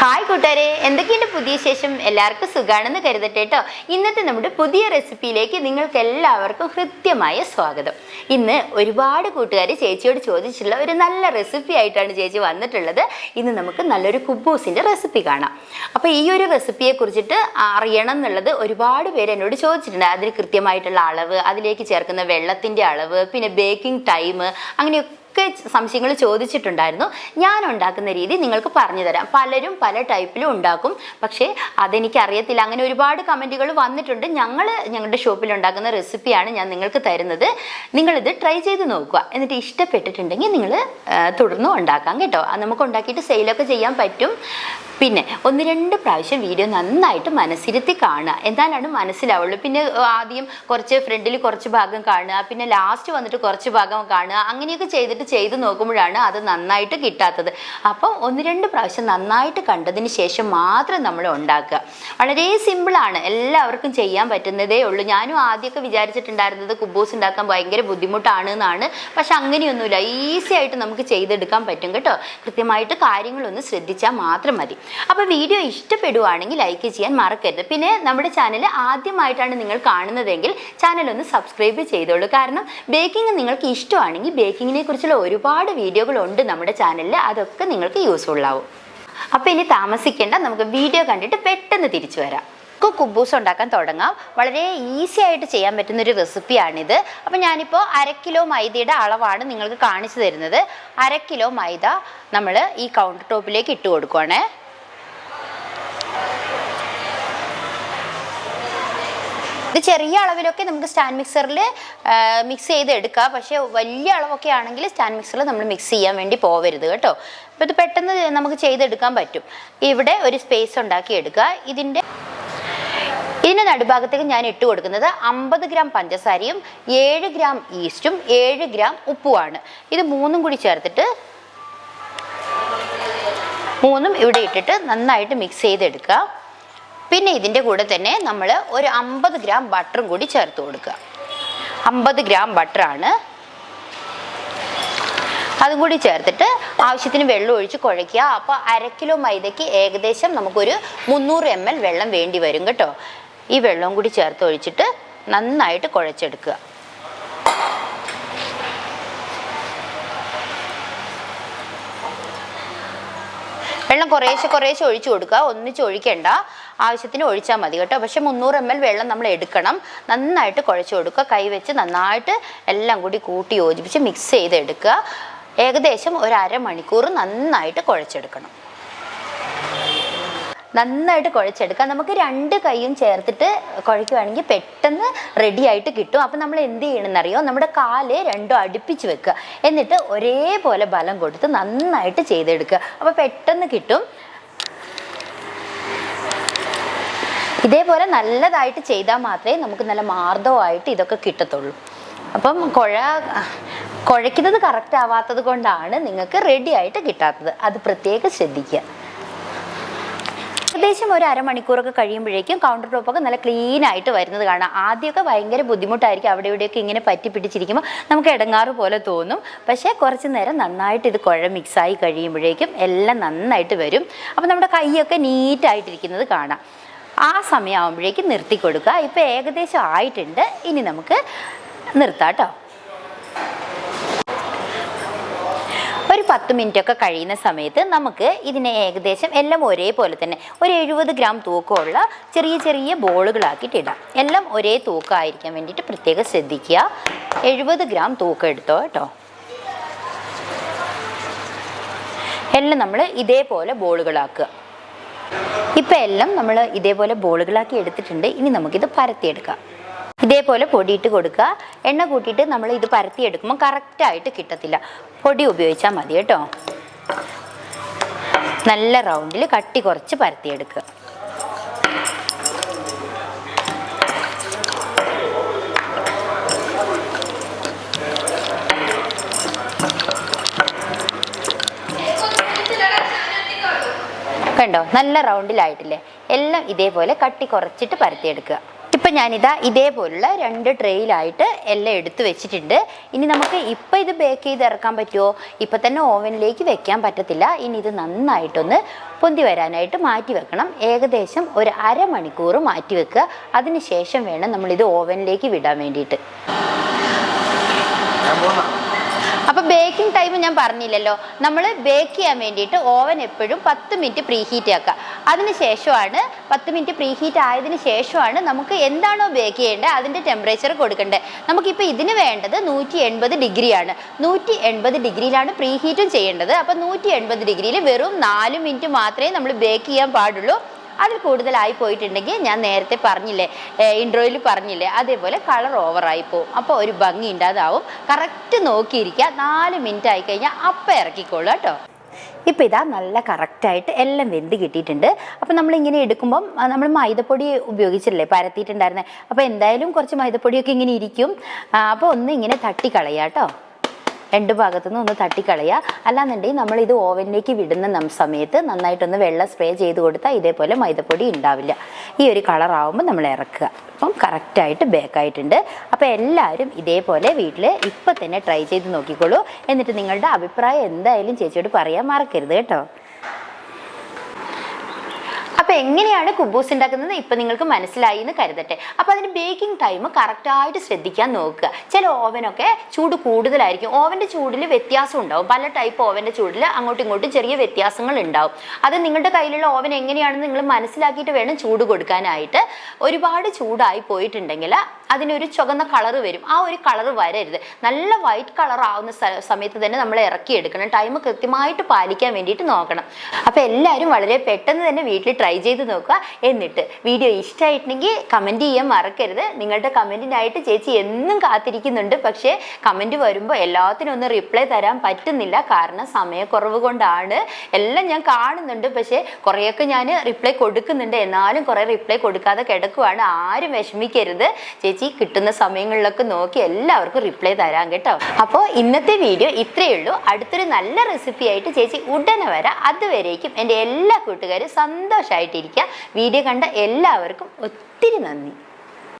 Hi കൂട്ടുകാരെ എന്തൊക്കെയുണ്ട് പുതിയ ശേഷം എല്ലാവർക്കും സുഖാണെന്ന് കരുതട്ടെ കേട്ടോ ഇന്നത്തെ നമ്മുടെ പുതിയ റെസിപ്പിയിലേക്ക് നിങ്ങൾക്ക് എല്ലാവർക്കും ഹൃദ്യമായ സ്വാഗതം. ഇന്ന് ഒരുപാട് കൂട്ടുകാർ ചേച്ചിയോട് ചോദിച്ചിട്ടുള്ള ഒരു നല്ല റെസിപ്പി ആയിട്ടാണ് ചേച്ചി വന്നിട്ടുള്ളത്. ഇന്ന് നമുക്ക് നല്ലൊരു കുബൂസിന്റെ റെസിപ്പി കാണാം. അപ്പോൾ ഈ ഒരു റെസിപ്പിയെ കുറിച്ചിട്ട് അറിയണം എന്നുള്ളത് ഒരുപാട് പേര് എന്നോട് ചോദിച്ചിട്ടുണ്ട്. അതിന് കൃത്യമായിട്ടുള്ള അളവ് അതിലേക്ക് ചേർക്കുന്ന വെള്ളത്തിന്റെ അളവ് പിന്നെ ബേക്കിംഗ് ടൈം അങ്ങനെയൊക്കെ ഒക്കെ സംശയങ്ങൾ ചോദിച്ചിട്ടുണ്ടായിരുന്നു. ഞാൻ ഉണ്ടാക്കുന്ന രീതി നിങ്ങൾക്ക് പറഞ്ഞു തരാം. പലരും പല ടൈപ്പിലും ഉണ്ടാക്കും. പക്ഷേ അതെനിക്ക് അറിയത്തില്ല അങ്ങനെ ഒരുപാട് കമന്റുകൾ വന്നിട്ടുണ്ട്. ഞങ്ങൾ ഞങ്ങളുടെ ഷോപ്പിൽ ഉണ്ടാക്കുന്ന റെസിപ്പിയാണ് ഞാൻ നിങ്ങൾക്ക് തരുന്നത്. നിങ്ങളിത് ട്രൈ ചെയ്ത് നോക്കുക. എന്നിട്ട് ഇഷ്ടപ്പെട്ടിട്ടുണ്ടെങ്കിൽ നിങ്ങൾ തുടർന്ന് ഉണ്ടാക്കാം കേട്ടോ. നമുക്ക് ഉണ്ടാക്കിയിട്ട് സെയിലൊക്കെ ചെയ്യാൻ പറ്റും. പിന്നെ ഒന്ന് രണ്ട് പ്രാവശ്യം വീഡിയോ നന്നായിട്ട് മനസ്സിരുത്തി കാണുക. എന്നാലാണ് മനസ്സിലാവുള്ളൂ. പിന്നെ ആദ്യം കുറച്ച് ഫ്രണ്ടിൽ കുറച്ച് ഭാഗം കാണുക. പിന്നെ ലാസ്റ്റ് വന്നിട്ട് കുറച്ച് ഭാഗം കാണുക. അങ്ങനെയൊക്കെ ചെയ്തിട്ട് ചെയ്ത് നോക്കുമ്പോഴാണ് അത് നന്നായിട്ട് കിട്ടാത്തത്. അപ്പം ഒന്ന് രണ്ട് പ്രാവശ്യം നന്നായിട്ട് കണ്ടതിന് ശേഷം മാത്രം നമ്മൾ ഉണ്ടാക്കുക. വളരെ സിമ്പിളാണ് എല്ലാവർക്കും ചെയ്യാൻ പറ്റുന്നതേ ഉള്ളൂ. ഞാനും ആദ്യമൊക്കെ വിചാരിച്ചിട്ടുണ്ടായിരുന്നത് കുബൂസ് ഉണ്ടാക്കാൻ ഭയങ്കര ബുദ്ധിമുട്ടാണ് എന്നാണ്. പക്ഷെ അങ്ങനെയൊന്നുമില്ല. ഈസി ആയിട്ട് നമുക്ക് ചെയ്തെടുക്കാൻ പറ്റും കേട്ടോ. കൃത്യമായിട്ട് കാര്യങ്ങളൊന്ന് ശ്രദ്ധിച്ചാൽ മാത്രം മതി. അപ്പോൾ വീഡിയോ ഇഷ്ടപ്പെടുവാണെങ്കിൽ ലൈക്ക് ചെയ്യാൻ മറക്കരുത്. പിന്നെ നമ്മുടെ ചാനൽ ആദ്യമായിട്ടാണ് നിങ്ങൾ കാണുന്നതെങ്കിൽ ചാനൽ ഒന്ന് സബ്സ്ക്രൈബ് ചെയ്തോളൂ. കാരണം ബേക്കിംഗ് നിങ്ങൾക്ക് ഇഷ്ടമാണെങ്കിൽ ബേക്കിങ്ങിനെ ഒരുപാട് വീഡിയോകളുണ്ട് നമ്മുടെ ചാനലിൽ അതൊക്കെ നിങ്ങൾക്ക് യൂസ്ഫുൾ ആവും. അപ്പോൾ ഇനി താമസിക്കേണ്ട നമുക്ക് വീഡിയോ കണ്ടിട്ട് പെട്ടെന്ന് തിരിച്ചു വരാം. നമുക്ക് കുബൂസ് ഉണ്ടാക്കാൻ തുടങ്ങാം. വളരെ ഈസി ആയിട്ട് ചെയ്യാൻ പറ്റുന്ന ഒരു റെസിപ്പിയാണിത് അപ്പോൾ ഞാനിപ്പോൾ അര കിലോ മൈദയുടെ അളവാണ് നിങ്ങൾക്ക് കാണിച്ചു തരുന്നത്. അര കിലോ മൈദ നമ്മൾ ഈ കൗണ്ടർ ടോപ്പിലേക്ക് ഇട്ട് കൊടുക്കുവാണേ. ഇത് ചെറിയ അളവിലൊക്കെ നമുക്ക് സ്റ്റാൻഡ് മിക്സറിൽ മിക്സ് ചെയ്ത് എടുക്കാം പക്ഷേ വലിയ അളവൊക്കെ ആണെങ്കിൽ സ്റ്റാൻഡ് മിക്സറിൽ നമ്മൾ മിക്സ് ചെയ്യാൻ വേണ്ടി പോവരുത് കേട്ടോ. അപ്പോൾ ഇത് പെട്ടെന്ന് നമുക്ക് ചെയ്തെടുക്കാൻ പറ്റും. ഇവിടെ ഒരു സ്പേസ് ഉണ്ടാക്കി എടുക്കുക ഇതിന്റെ ഇതിന്റെ നടുഭാഗത്തേക്ക് ഞാൻ ഇട്ട് കൊടുക്കുന്നത് അമ്പത് ഗ്രാം പഞ്ചസാരയും ഏഴ് ഗ്രാം ഈസ്റ്റും ഏഴ് ഗ്രാം ഉപ്പുമാണ്. ഇത് മൂന്നും കൂടി ചേർത്തിട്ട് മൂന്നും ഇവിടെ ഇട്ടിട്ട് നന്നായിട്ട് മിക്സ് ചെയ്തെടുക്കുക. പിന്നെ ഇതിന്റെ കൂടെ തന്നെ നമ്മൾ ഒരു അമ്പത് ഗ്രാം ബട്ടറും കൂടി ചേർത്ത് കൊടുക്കുക. അമ്പത് ഗ്രാം ബട്ടറാണ്. അതും കൂടി ചേർത്തിട്ട് ആവശ്യത്തിന് വെള്ളം ഒഴിച്ച് കുഴയ്ക്കുക. അപ്പോൾ അര കിലോ മൈദയ്ക്ക് ഏകദേശം നമുക്കൊരു മുന്നൂറ് എം എൽ വെള്ളം വേണ്ടി വരും കേട്ടോ. ഈ വെള്ളവും കൂടി ചേർത്ത് ഒഴിച്ചിട്ട് നന്നായിട്ട് കുഴച്ചെടുക്കുക. വെള്ളം കുറേശ്ശെ കുറേശ്ശെ ഒഴിച്ചു കൊടുക്കുക. ഒന്നിച്ച് ഒഴിക്കേണ്ട ആവശ്യത്തിന് ഒഴിച്ചാൽ മതി കേട്ടോ. പക്ഷെ മുന്നൂറ് എം എൽ വെള്ളം നമ്മൾ എടുക്കണം. നന്നായിട്ട് കുഴച്ച് കൊടുക്കുക. കൈ വെച്ച് നന്നായിട്ട് എല്ലാം കൂടി കൂട്ടി യോജിപ്പിച്ച് മിക്സ് ചെയ്തെടുക്കുക. ഏകദേശം ഒരു അരമണിക്കൂർ നന്നായിട്ട് കുഴച്ചെടുക്കണം. നന്നായിട്ട് കുഴച്ചെടുക്കുക. നമുക്ക് രണ്ട് കൈയും ചേർത്തിട്ട് കുഴയ്ക്കുകയാണെങ്കിൽ പെട്ടെന്ന് റെഡി ആയിട്ട് കിട്ടും. അപ്പം നമ്മൾ എന്ത് ചെയ്യണമെന്ന് ചെയ്യണമെന്നറിയോ? നമ്മുടെ കാൽ രണ്ടും അടുപ്പിച്ച് വെക്കുക. എന്നിട്ട് ഒരേപോലെ ബലം കൊടുത്ത് നന്നായിട്ട് ചെയ്തെടുക്കുക. അപ്പോൾ പെട്ടെന്ന് കിട്ടും. ഇതേപോലെ നല്ലതായിട്ട് ചെയ്താൽ മാത്രമേ നമുക്ക് നല്ല മാർദ്ദവമായിട്ട് ഇതൊക്കെ കിട്ടത്തുള്ളൂ. അപ്പം കുഴ കുഴയ്ക്കുന്നത് കറക്റ്റ് ആവാത്തത് കൊണ്ടാണ് നിങ്ങൾക്ക് റെഡി ആയിട്ട് കിട്ടാത്തത്. അത് പ്രത്യേകം ശ്രദ്ധിക്കുക. ഏകദേശം ഒരു അരമണിക്കൂറൊക്കെ കഴിയുമ്പോഴേക്കും കൗണ്ടർ ടോപ്പൊക്കെ നല്ല ക്ലീൻ ആയിട്ട് വരുന്നത് കാണാം. ആദ്യമൊക്കെ ഭയങ്കര ബുദ്ധിമുട്ടായിരിക്കും അവിടെ ഇവിടെയൊക്കെ ഇങ്ങനെ പറ്റി പിടിച്ചിരിക്കുമ്പോൾ നമുക്ക് ഇടങ്ങാറ് പോലെ തോന്നും. പക്ഷേ കുറച്ച് നേരം നന്നായിട്ട് ഇത് കുഴ മിക്സായി കഴിയുമ്പോഴേക്കും എല്ലാം നന്നായിട്ട് വരും. അപ്പോൾ നമ്മുടെ കൈയൊക്കെ നീറ്റായിട്ടിരിക്കുന്നത് കാണാം. ആ സമയമാകുമ്പോഴേക്കും നിർത്തി കൊടുക്കുക. ഇപ്പോൾ ഏകദേശം ആയിട്ടുണ്ട്. ഇനി നമുക്ക് നിർത്താം കേട്ടോ ഒരു പത്ത് മിനിറ്റ് ഒക്കെ കഴിയുന്ന സമയത്ത് നമുക്ക് ഇതിനെ ഏകദേശം എല്ലാം ഒരേപോലെ തന്നെ ഒരു എഴുപത് ഗ്രാം തൂക്കമുള്ള ചെറിയ ചെറിയ ബോളുകളാക്കിയിട്ട് ഇടാം. എല്ലാം ഒരേ തൂക്കമായിരിക്കാൻ വേണ്ടിയിട്ട് പ്രത്യേകം ശ്രദ്ധിക്കുക. എഴുപത് ഗ്രാം തൂക്കം എടുത്തോ കേട്ടോ. എല്ലാം നമ്മൾ ഇതേപോലെ ബോളുകളാക്കുക. ഇപ്പം എല്ലാം നമ്മൾ ഇതേപോലെ ബോളുകളാക്കി എടുത്തിട്ടുണ്ട്. ഇനി നമുക്കിത് പരത്തിയെടുക്കാം. ഇതേപോലെ പൊടിയിട്ട് കൊടുക്കുക. എണ്ണ കൂട്ടിയിട്ട് നമ്മൾ ഇത് പരത്തിയെടുക്കുമ്പോൾ കറക്റ്റായിട്ട് കിട്ടത്തില്ല. പൊടി ഉപയോഗിച്ചാൽ മതി കേട്ടോ. നല്ല റൗണ്ടിൽ കട്ടി കുറച്ച് പരത്തിയെടുക്കുക കണ്ടോ? നല്ല റൗണ്ടിലായിട്ടില്ലേ? എല്ലാം ഇതേപോലെ കട്ടി കുറച്ചിട്ട് പരത്തിയെടുക്കുക ഇപ്പം ഞാനിതാ ഇതേപോലുള്ള രണ്ട് ട്രെയിലായിട്ട് എല്ലാം എടുത്തു വെച്ചിട്ടുണ്ട്. ഇനി നമുക്ക് ഇപ്പം ഇത് ബേക്ക് ചെയ്ത് ഇറക്കാൻ പറ്റുമോ ഇപ്പം തന്നെ ഓവനിലേക്ക് വെക്കാൻ പറ്റത്തില്ല. ഇനി ഇത് നന്നായിട്ടൊന്ന് പൊന്തി വരാനായിട്ട് മാറ്റി വെക്കണം. ഏകദേശം ഒരു അരമണിക്കൂർ മാറ്റി വെക്കുക. അതിന് ശേഷം വേണം നമ്മളിത് ഓവനിലേക്ക് വിടാൻ വേണ്ടിയിട്ട്. അപ്പം അപ്പോൾ ബേക്കിംഗ് ടൈം ഞാൻ പറഞ്ഞില്ലല്ലോ. നമ്മൾ ബേക്ക് ചെയ്യാൻ വേണ്ടിയിട്ട് ഓവൻ എപ്പോഴും പത്ത് മിനിറ്റ് പ്രീഹീറ്റ് ആക്കുക. അതിന് ശേഷമാണ് പത്ത് മിനിറ്റ് പ്രീ ഹീറ്റ് ആയതിനു ശേഷമാണ് നമുക്ക് എന്താണോ ബേക്ക് ചെയ്യേണ്ടത് അതിന്റെ ടെമ്പറേച്ചർ കൊടുക്കേണ്ടത്. നമുക്കിപ്പോൾ ഇതിന് വേണ്ടത് നൂറ്റി എൺപത് ഡിഗ്രിയാണ്. നൂറ്റി എൺപത് ഡിഗ്രിയിലാണ് പ്രീ ഹീറ്റും ചെയ്യേണ്ടത്. അപ്പോൾ നൂറ്റി എൺപത് ഡിഗ്രിയിൽ വെറും നാല് മിനിറ്റ് മാത്രമേ നമ്മൾ ബേക്ക് ചെയ്യാൻ പാടുള്ളൂ. അതിൽ കൂടുതലായി പോയിട്ടുണ്ടെങ്കിൽ ഞാൻ നേരത്തെ പറഞ്ഞില്ലേ ഇൻട്രോയിൽ പറഞ്ഞില്ലേ അതേപോലെ കളർ ഓവറായി പോവും. അപ്പോൾ ഒരു ഭംഗി ഉണ്ടാതാവും കറക്റ്റ് നോക്കിയിരിക്കുക. നാല് മിനിറ്റ് ആയി കഴിഞ്ഞാൽ അപ്പം ഇറക്കിക്കോളൂ കേട്ടോ. ഇപ്പം ഇതാ നല്ല കറക്റ്റായിട്ട് എല്ലാം വെന്ത് കിട്ടിയിട്ടുണ്ട്. അപ്പോൾ നമ്മളിങ്ങനെ എടുക്കുമ്പം നമ്മൾ മൈദപ്പൊടി ഉപയോഗിച്ചിട്ടില്ലേ? പരത്തിയിട്ടുണ്ടായിരുന്നത് അപ്പോൾ എന്തായാലും കുറച്ച് മൈദപ്പൊടിയൊക്കെ ഇങ്ങനെ ഇരിക്കും. അപ്പോൾ ഒന്ന് ഇങ്ങനെ തട്ടിക്കളയാം കേട്ടോ രണ്ട് ഭാഗത്തുനിന്ന് ഒന്ന് തട്ടിക്കളയുക. അല്ലാന്നുണ്ടെങ്കിൽ നമ്മൾ ഇത് ഓവനിലേക്ക് വിടുന്ന സമയത്ത് നന്നായിട്ടൊന്ന് വെള്ളം സ്പ്രേ ചെയ്ത് കൊടുത്താൽ ഇതേപോലെ മൈദപ്പൊടി ഉണ്ടാവില്ല. ഈ ഒരു കളർ ആവുമ്പോൾ നമ്മൾ ഇറക്കുക. അപ്പം കറക്റ്റായിട്ട് ബേക്കായിട്ടുണ്ട് അപ്പോൾ എല്ലാവരും ഇതേപോലെ വീട്ടിൽ ഇപ്പം തന്നെ ട്രൈ ചെയ്ത് നോക്കിക്കോളൂ. എന്നിട്ട് നിങ്ങളുടെ അഭിപ്രായം എന്തായാലും ചേച്ചിയോട് പറയാൻ മറക്കരുത് കേട്ടോ. അപ്പോൾ എങ്ങനെയാണ് കുബൂസ് ഉണ്ടാക്കുന്നത് ഇപ്പൊ നിങ്ങൾക്ക് മനസ്സിലായി എന്ന് കരുതട്ടെ. അപ്പോൾ അതിന് ബേക്കിംഗ് ടൈം കറക്റ്റായിട്ട് ശ്രദ്ധിക്കാൻ നോക്കുക. ചില ഓവനൊക്കെ ചൂട് കൂടുതലായിരിക്കും. ഓവന്റെ ചൂടിൽ വ്യത്യാസം ഉണ്ടാവും. പല ടൈപ്പ് ഓവന്റെ ചൂടിൽ അങ്ങോട്ടും ഇങ്ങോട്ടും ചെറിയ വ്യത്യാസങ്ങൾ ഉണ്ടാവും. അത് നിങ്ങളുടെ കയ്യിലുള്ള ഓവൻ എങ്ങനെയാണെന്ന് നിങ്ങൾ മനസ്സിലാക്കിയിട്ട് വേണം ചൂട് കൊടുക്കാനായിട്ട്. ഒരുപാട് ചൂടായി പോയിട്ടുണ്ടെങ്കിൽ അതിനൊരു ചുവന്ന കളർ വരും. ആ ഒരു കളർ വരരുത്. നല്ല വൈറ്റ് കളർ ആവുന്ന സമയത്ത് തന്നെ നമ്മൾ ഇറക്കിയെടുക്കണം. ടൈം കൃത്യമായിട്ട് പാലിക്കാൻ വേണ്ടിയിട്ട് നോക്കണം. അപ്പോൾ എല്ലാവരും വളരെ പെട്ടെന്ന് തന്നെ വീട്ടിൽ ട്രൈ ചെയ്ത് നോക്കുക എന്നിട്ട് വീഡിയോ ഇഷ്ടമായിട്ടുണ്ടെങ്കിൽ കമന്റ് ചെയ്യാൻ മറക്കരുത്. നിങ്ങളുടെ കമന്റിനായിട്ട് ചേച്ചി എന്നും കാത്തിരിക്കുന്നുണ്ട്. പക്ഷേ കമന്റ് വരുമ്പോൾ എല്ലാത്തിനും ഒന്ന് റിപ്ലൈ തരാൻ പറ്റുന്നില്ല. കാരണം സമയക്കുറവ് കൊണ്ടാണ്. എല്ലാം ഞാൻ കാണുന്നുണ്ട്. പക്ഷേ കുറേയൊക്കെ ഞാൻ റിപ്ലൈ കൊടുക്കുന്നുണ്ട്. എന്നാലും കുറേ റിപ്ലൈ കൊടുക്കാതെ കിടക്കുവാണ്. ആരും വിഷമിക്കരുത്. ചേച്ചി കിട്ടുന്ന സമയങ്ങളിലൊക്കെ നോക്കി എല്ലാവർക്കും റിപ്ലൈ തരാം കേട്ടോ. അപ്പോൾ ഇന്നത്തെ വീഡിയോ ഇത്രയേ ഉള്ളൂ. അടുത്തൊരു നല്ല റെസിപ്പി ആയിട്ട് ചേച്ചി ഉടനെ വരാം. അതുവരേക്കും എന്റെ എല്ലാ കൂട്ടുകാരും സന്തോഷമായിട്ടിരിക്കുക വീഡിയോ കണ്ട എല്ലാവർക്കും ഒത്തിരി നന്ദി.